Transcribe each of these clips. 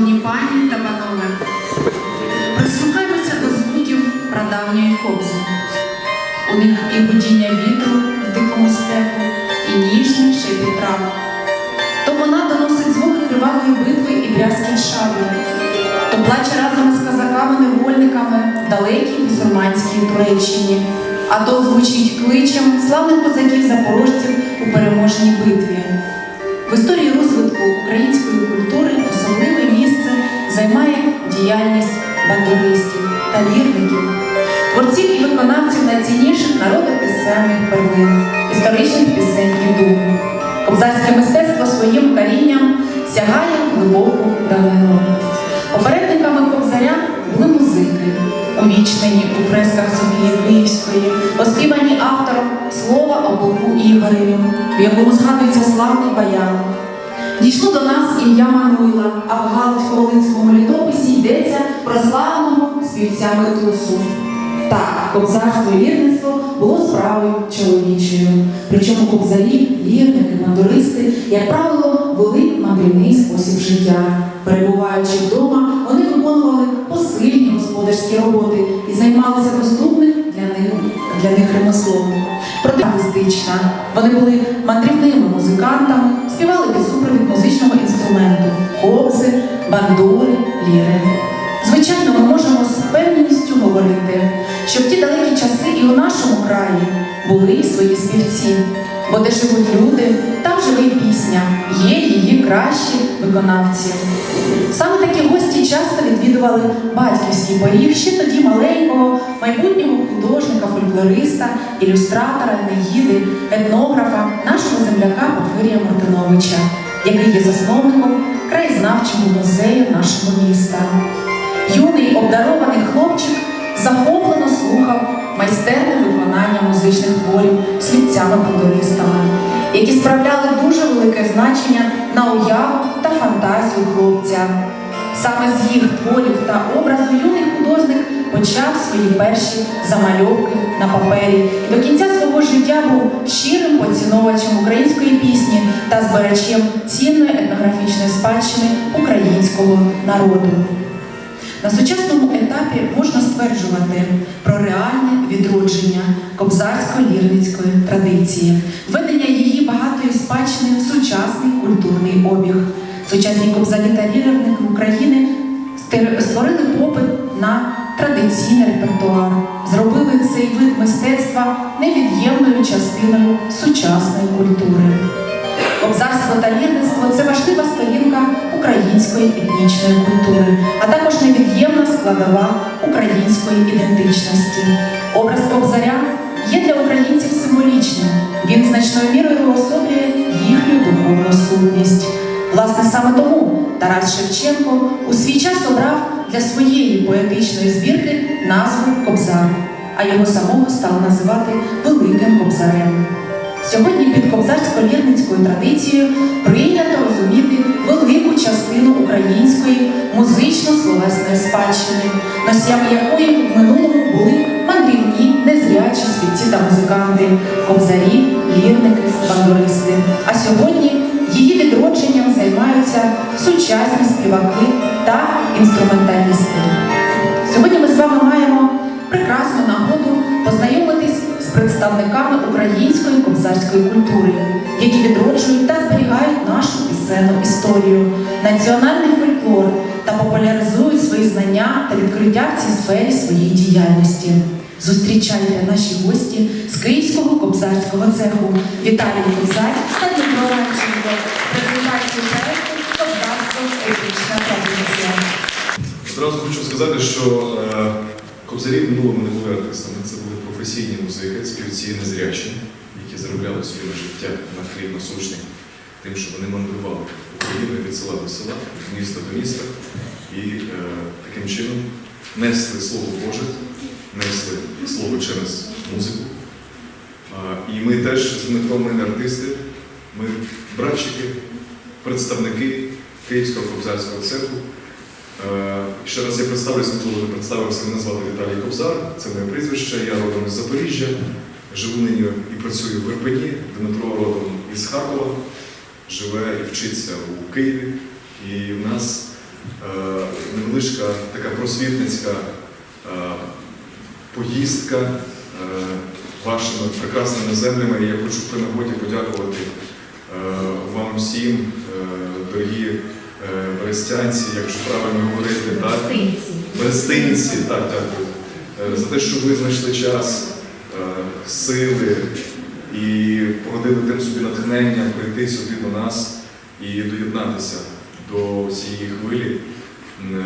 Шановні пані та панове, прислухаймося до звуків прадавньої кобзи. У них і гудіння вітру в дикому степу, і ніжний шепіт трав. То вона доносить звуки кривавої битви і брязкіт шаблі, то плаче разом з козаками-невольниками в далекій бусурманській Туреччині, а то звучить кличем славних козаків запорожців у переможній битві. В історії розвитку української культури особливе місце займає діяльність бандуристів та лірників, творців і виконавців найцінніших народописемних перлин, історичних пісень і духу. Кобзарське мистецтво своїм корінням сягає глибоку давнину. Попередниками кобзаря були музики, увічнені у фресках Софії Київської, оспівані автором слова о полку Ігореві, в якому згадується славний баян. Дійшло до нас ім'я Мануйла, а в Галицько-Волинському літописі йдеться про славного співця Метусу. Так, кобзарство і лірництво було справою чоловічою. Причому кобзарі, лірники, мандуристи, як правило, вели мандрівний спосіб життя. Перебуваючи вдома, вони виконували посильні господарські роботи і займалися доступним для них, для них ремеслом. Проте артистична. Вони були мандрівними музикантами, бандури, ліри. Звичайно, ми можемо з впевненістю говорити, що в ті далекі часи і у нашому краї були і свої співці, бо де живуть люди, там живе і пісня, є її кращі виконавці. Саме такі гості часто відвідували батьківський поріг ще тоді маленького майбутнього художника, фольклориста, ілюстратора, негіди, етнографа, нашого земляка Порфирія Мартиновича, який є засновником краєзнавчого музею нашого міста. Юний обдарований хлопчик захоплено слухав майстерне виконання музичних творів слідцями-бандуристами, які справляли дуже велике значення на уяву та фантазію хлопця. Саме з їх творів та образу юний художник почав свої перші замальовки на папері і до кінця свого життя був щирим поціновувачем української пісні та збирачем цінної етнографічної спадщини українського народу. На сучасному етапі можна стверджувати про реальне відродження кобзарсько-лірницької традиції, введення її багатої спадщини в сучасний культурний обіг. Сучасні кобзарі та лірники України створили попит на традиційний репертуар, зробили цей вид мистецтва невід'ємною частиною сучасної культури. Кобзарство та лірництво це важлива сторінка української етнічної культури, а також невід'ємна складова української ідентичності. Образ кобзаря є для українців символічним. Він значною мірою уособлює їхню духовну сутність. Власне, саме тому Тарас Шевченко у свій час обрав для своєї поетичної збірки назву Кобзар, а його самого стали називати Великим Кобзарем. Сьогодні під кобзарсько-лірницькою традицією прийнято розуміти велику частину української музично-словесної спадщини, носіями якої в минулому були мандрівні, незрячі співці та музиканти, кобзарі, лірники, бандуристи. А сьогодні її відродженням займаються сучасні співаки та інструменталісти. Сьогодні ми з вами маємо прекрасну нагоду познайомитись з представниками української кобзарської культури, які відроджують та зберігають нашу пісенну історію, національний фольклор та популяризують свої знання та відкриття в цій сфері своєї діяльності. Зустрічайте наші гості з Київського кобзарського цеху Віталій Кобзар та Традиція. Одразу хочу сказати, що е, кобзарі в минулому не були артистами. Це були професійні музики, співці незрячі, які заробляли собі на життя на хліб насущний, тим, що вони мандрували Україною від села до села, від міста до міста, і е, таким чином несли Слово Боже, несли слово через музику. І ми теж з Дмитром ми не артисти, ми братчики, представники Київського кобзарського цеху. Е, Ще раз я представлюся, коли не представився, мене звати Віталій Кобзар, це моє прізвище, я родом із Запоріжжя, живу нині і працюю в Ірпені, Дмитро родом із Харкова, живе і вчиться у Києві. І в нас е, невеличка така просвітницька е, поїздка вашими прекрасними землями. Я хочу при нагоді подякувати вам всім, е, дорогі е, берестянці, як правильно говорити, так? Берестинці, так, дякую. Е, За те, що ви знайшли час, е, сили і погодили тим собі натхнення прийти сюди до нас і доєднатися до цієї хвилі е,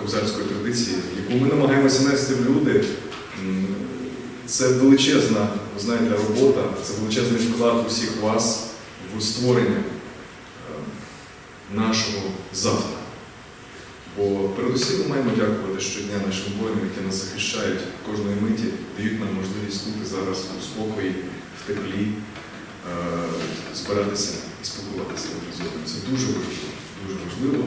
кобзарської традиції, яку ми намагаємося нести в люди. Це величезна, ви знаєте, робота, це величезний вклад усіх вас в створення е, нашого завтра. Бо передусім ми маємо дякувати щодня нашим воїнам, які нас захищають кожної миті, дають нам можливість бути зараз у спокої, в теплі, е, збиратися і спілкуватися один. Це дуже важливо, дуже важливо.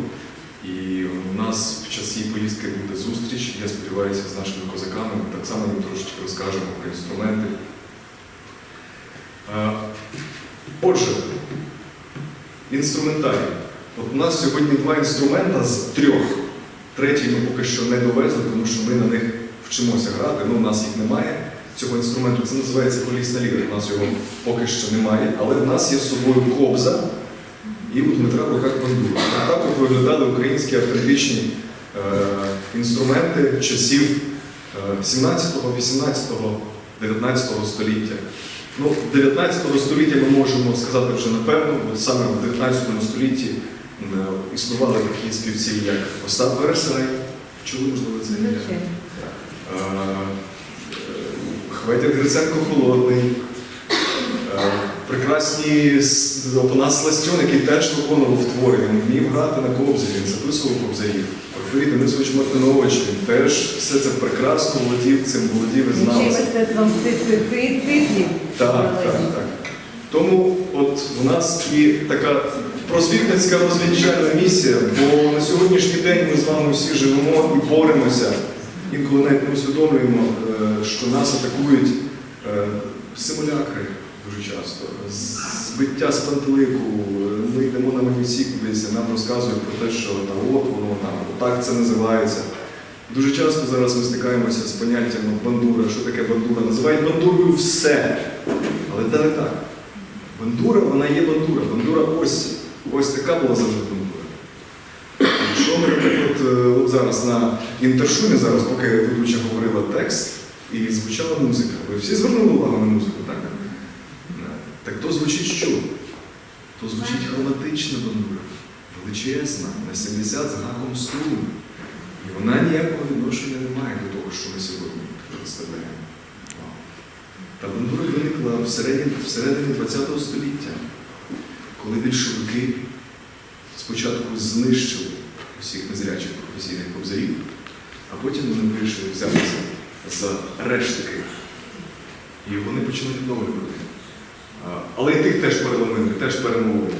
І у нас під час поїздки буде зустріч, я сподіваюся, з нашими козаками. Ми так само їм трошечки розкажемо про інструменти. Е, Отже, інструментарій. От у нас сьогодні два інструмента з трьох. Третій ми поки що не довезли, тому що ми на них вчимося грати. Ну, у нас їх немає. Цього інструменту це називається колісна ліра. У нас його поки що немає, але в нас є з собою кобза і у Дмитра в руках бандура. Так от виглядали українські автентичні е, інструменти часів е, 17, 18, 19 століття. Ну, 19 століття ми можемо сказати вже напевно, бо саме в 19 столітті існували такі співці, як Остап Вересай, чули, можливо, це ім'я? Е, е, Хветір Гриценко Холодний, е, прекрасні Опанас Сластьон, який теж виконував твори, він вмів грати на кобзі, він записував кобзарів. Порфирій Денисович Мартинович, він теж все це прекрасно володів цим, володів і знав. Мистецтвом ти- ти- Так, так, так. Тому от у нас і така просвітницька розвінчальна місія, бо на сьогоднішній день ми з вами всі живемо і боремося. Інколи навіть не усвідомлюємо, е, що нас атакують е, симулякри дуже часто, збиття з пантелику. Ми йдемо на манівці нам розказують про те, що та от воно там, отак це називається. Дуже часто зараз ми стикаємося з поняттям бандура. Що таке бандура? Називають бандурою все. Але це не так. Бандура, вона є бандура. Бандура ось. Ось така була завжди бандура. Якщо ми, наприклад, е, от зараз на інтершумі, зараз, поки ведуча говорила текст, і звучала музика. Ви всі звернули увагу на музику, так? Так то звучить що? То звучить хроматична бандура. Величезна, на 70 з гаком струн. І вона ніякого відношення не має до того, що ми сьогодні представляємо. Та бандура виникла всередині, всередині ХХ століття, коли більшовики спочатку знищили усіх незрячих професійних кобзарів, а потім вони вирішили взятися за рештики. І вони почали відновлювати. Але і тих теж переломили, теж перемовили.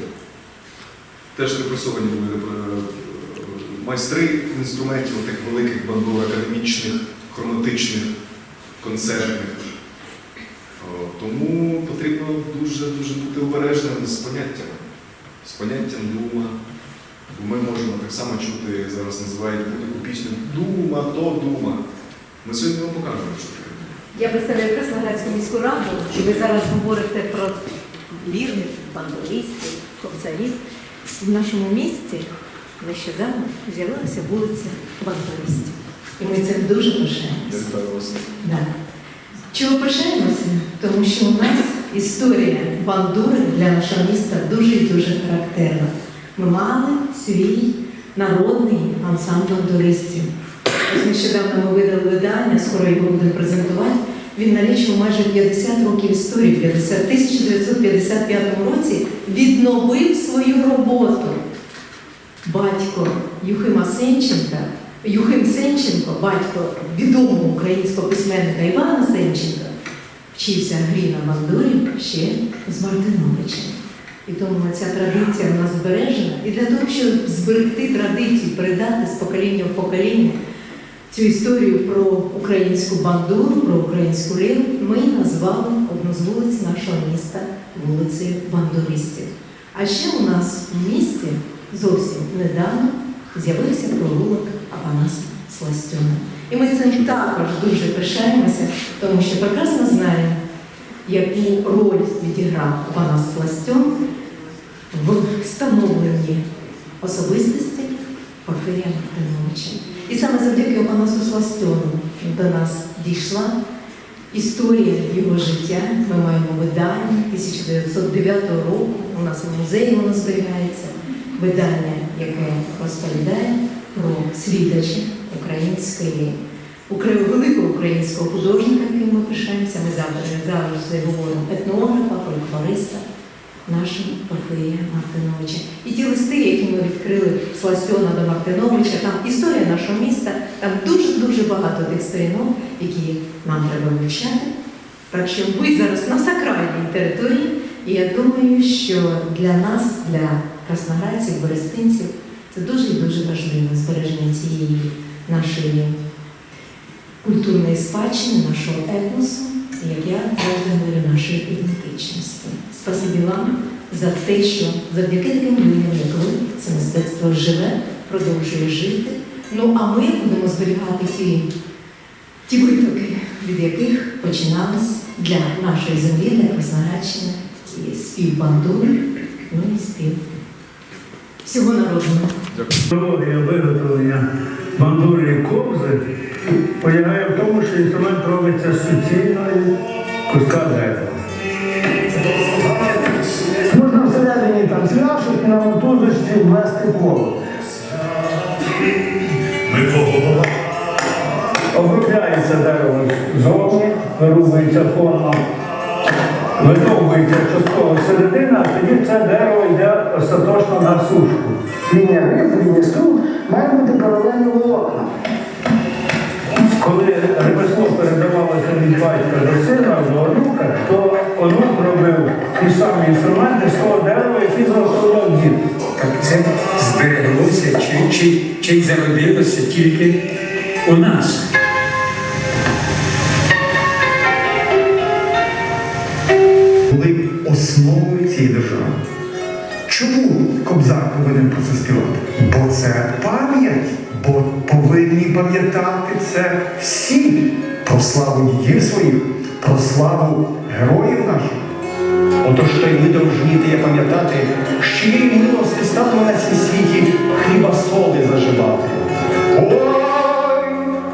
Теж репресовані були е, майстри інструментів тих великих бандур, академічних, хроматичних, концертних. Тому потрібно дуже дуже бути обережним з поняттями, з поняттям дума. Бо ми можемо так само чути, зараз називають будь-яку пісню Дума, то дума. Ми сьогодні вам покажемо, що таке. Я представляю Красноградську міську раду, і ви зараз говорите про лірних, бандуристів, кобзарів. В нашому місті нещодавно з'явилася вулиця бандуристів. І ми цим дуже пишаємося. Чого пишаємося? Тому що у нас історія бандури для нашого міста дуже і дуже характерна. Ми мали свій народний ансамбль бандуристів. Нещодавно ми видали видання, скоро його будемо презентувати. Він налічив майже 50 років історії. В 50 1955 році відновив свою роботу. Батько Юхима Сенченка, Юхим Сенченко, батько відомого українського письменника Івана Сенченка, вчився грі на бандурі ще з Мартиновичем. І тому ця традиція в нас збережена. І для того, щоб зберегти традицію, передати з покоління в покоління цю історію про українську бандуру, про українську ліру, ми назвали одну з вулиць нашого міста вулицею бандуристів. А ще у нас в місті зовсім недавно з'явився провулок Апанаса Сластьона. І ми цим також дуже пишаємося, тому що прекрасно знаємо, яку роль відіграв Апанас Сластьон в становленні особистості Порфирія Мартиновича. І саме завдяки Опанасу Сластьону до нас дійшла історія його життя. Ми маємо видання 1909 року. У нас в музеї воно зберігається. Видання, яке розповідає про світочі української, укра- великого українського художника, яким ми пишаємося. Ми завжди, завжди говоримо етнографа, фольклориста нашого Порфирія Мартиновича. І ті листи, які ми відкрили з Ластьона до Мартиновича, там історія нашого міста, там дуже-дуже багато тих сторінок, які нам треба вивчати. Так що ви зараз на сакральній території, і я думаю, що для нас, для красноградців, берестинців, це дуже і дуже важливо збереження цієї нашої культурної спадщини, нашого етносу, як я завжди нашої ідентичності. Спасибі вам за те, що завдяки таким людям, як ви, це мистецтво живе, продовжує жити. Ну а ми будемо зберігати ті, ті витоки, від яких починалось для нашої землі, для Красноградщини, і спів бандури, ну і спів всього народного. Технологія виготовлення бандури і кобзи полягає в тому, що інструмент робиться з суцільної куска дерева. Можна всередині там зв'яшок і на мотузочці ввести коло. Обробляється дерево зовні, вирубується форма, видовується частково середина, а тоді це дерево йде остаточно на сушку. Лінія риф, лінія струн має бути паралельно волокна. Коли ремесло передавалося від батька до сина, до онука, то онук робив ті самі інструменти з того дерева, які заготовляв дід. Так це збереглося чи, чи, чи й зародилося тільки у нас. були основою цієї держави. Чому Кобзар повинен про це співати? Бо це пам'ять, повинні пам'ятати це всі про славу дідів своїх, про славу героїв наших. Отож то й ми довжні є пам'ятати, що її милості стало на цій світі хліба соли заживати. Ой,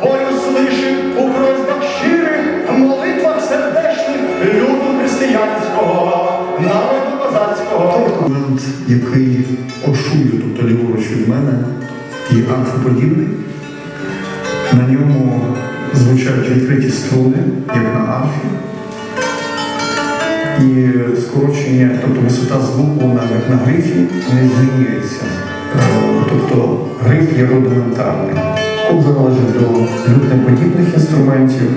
ой, услиши у просьбах щирих, молитвах сердечних люду християнського, народу козацького. Який ошує, тобто ліворуч від мене, і арфоподібний. На ньому звучать відкриті струни, як на арфі. І скорочення, тобто висота звуку на, на грифі не змінюється. Е, Тобто гриф є рудиментарний. Куб належить до лютнеподібних інструментів,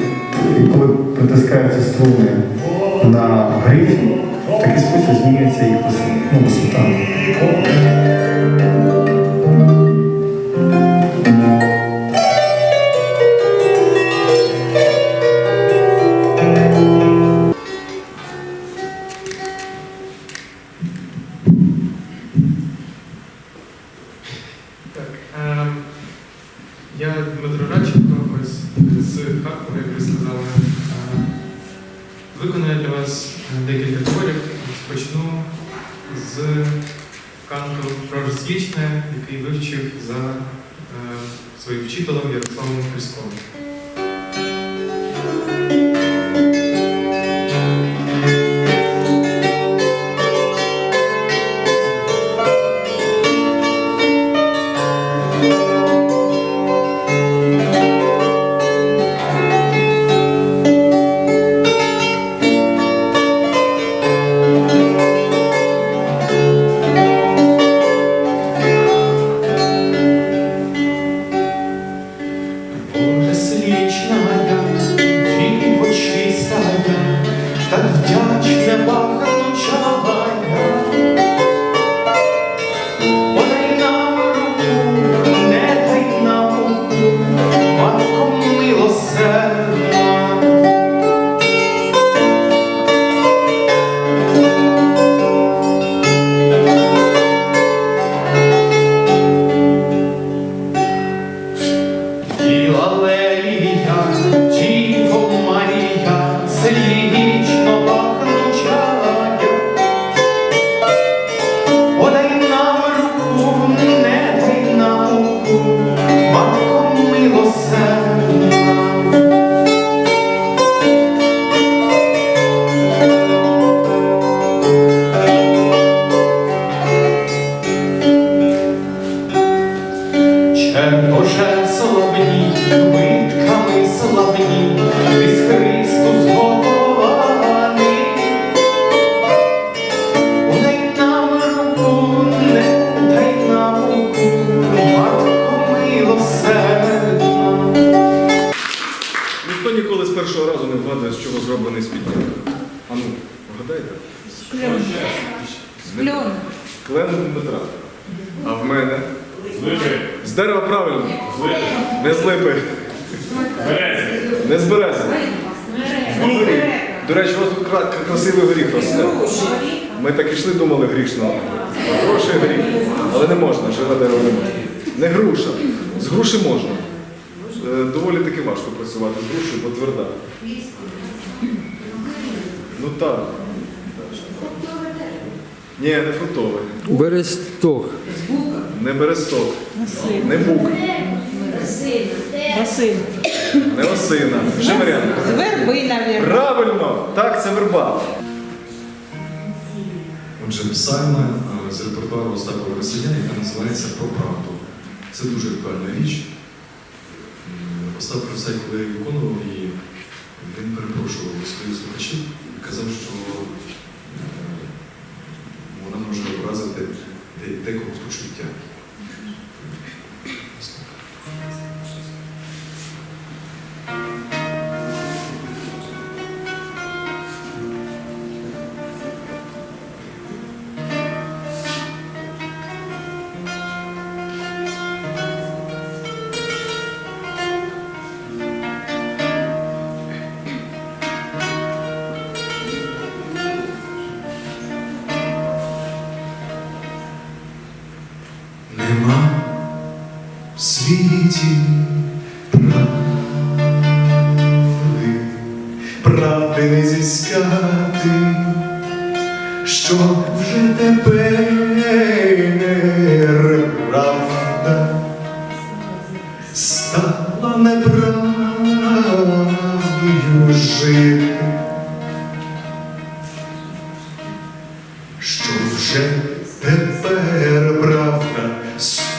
і коли притискаються струни на грифі, в такий спосіб змінюється їх висота. Виконую для вас декілька творів. Почну з канту пророзвічне, який вивчив за е, своїм вчителем Ярославом Христовим. Ніхто ніколи з першого разу не вгадує, з чого зроблений спідник. А ну, вгадайте? З кльону. Клен Дмитра. А в мене? З липи. З дерева правильно. З липи. Не з липи. Не з берези. З горіх. До речі, у вас тут красивий горіх росте. Ми так ішли, думали грішно. Хороший горіх. Але не можна, живе дерево не можна. Не груша. З груші можна. Е, Доволі таки важко працювати з грушею, бо тверда. Ну так. Ні, не фруктовий. Бересток. Не бересток. Не бук. Василь. Не осина. Вже варіант. З верби, навіть. Правильно! Так, це верба. Отже, псальма е, з репертуару Остапа Василя, яка називається Про правду. Це дуже актуальна річ. Росай, коли виконував її, він перепрошував своїх слухачів і казав, що е, вона може образити де- декого почуття.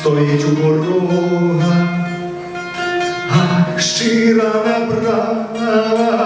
Стоїть у порога, а щира неправда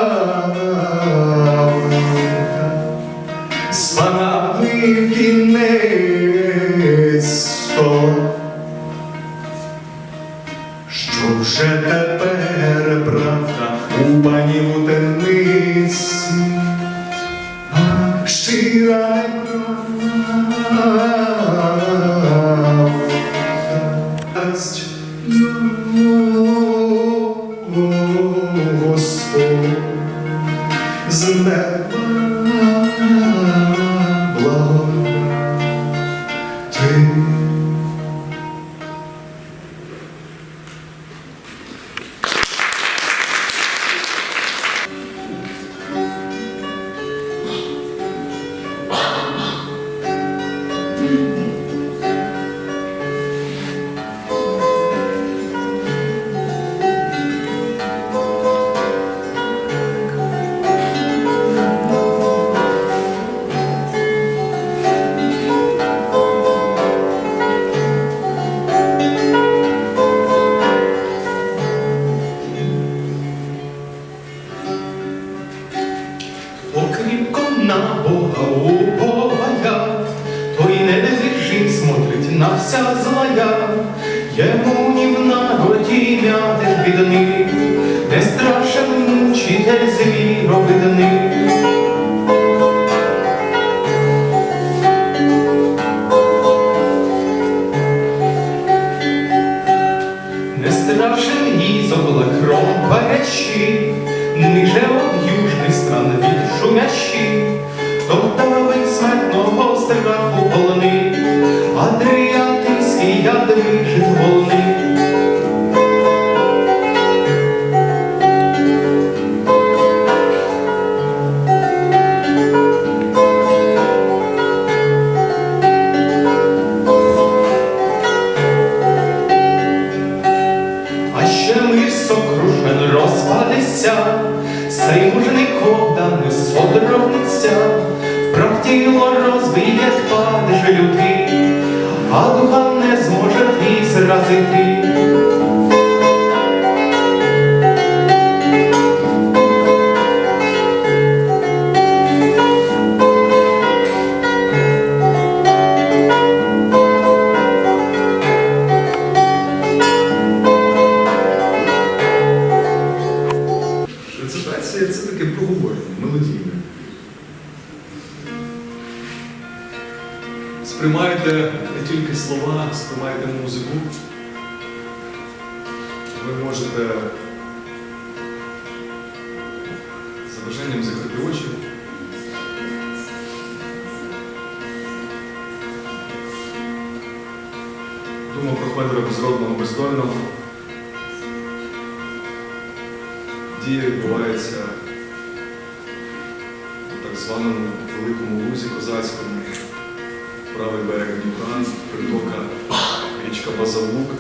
вся злая, Йому ні в народі від них, не страшен мучитель звіровидний. Мелодійне. Сприймайте не тільки слова, сприймайте музику. Ви можете за бажанням закрити очі. Думав про Федора безродного бездольного. Дія відбувається у Великому Лузі Козацькому, правий берег Дніпра, притока річка Базавук.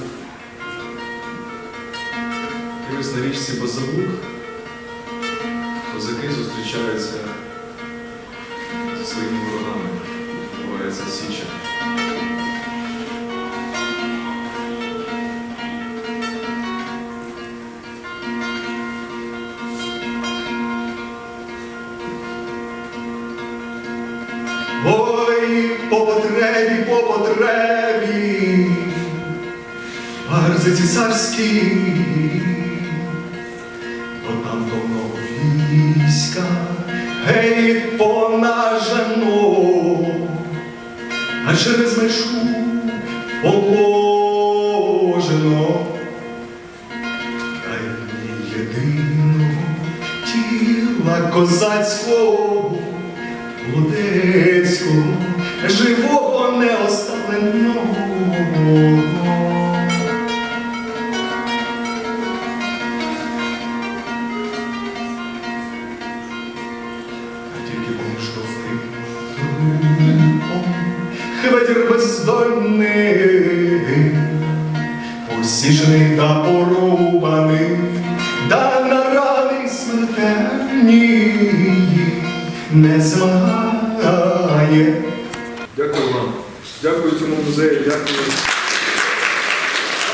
І ось на річці Базавук козаки зустрічаються зі своїми ворогами. Відбувається Січа. Арзи цісарські, бо там давно війська, гей, понажено, а через межу положено, та й єдиного тіла козацького. Лудецького, живого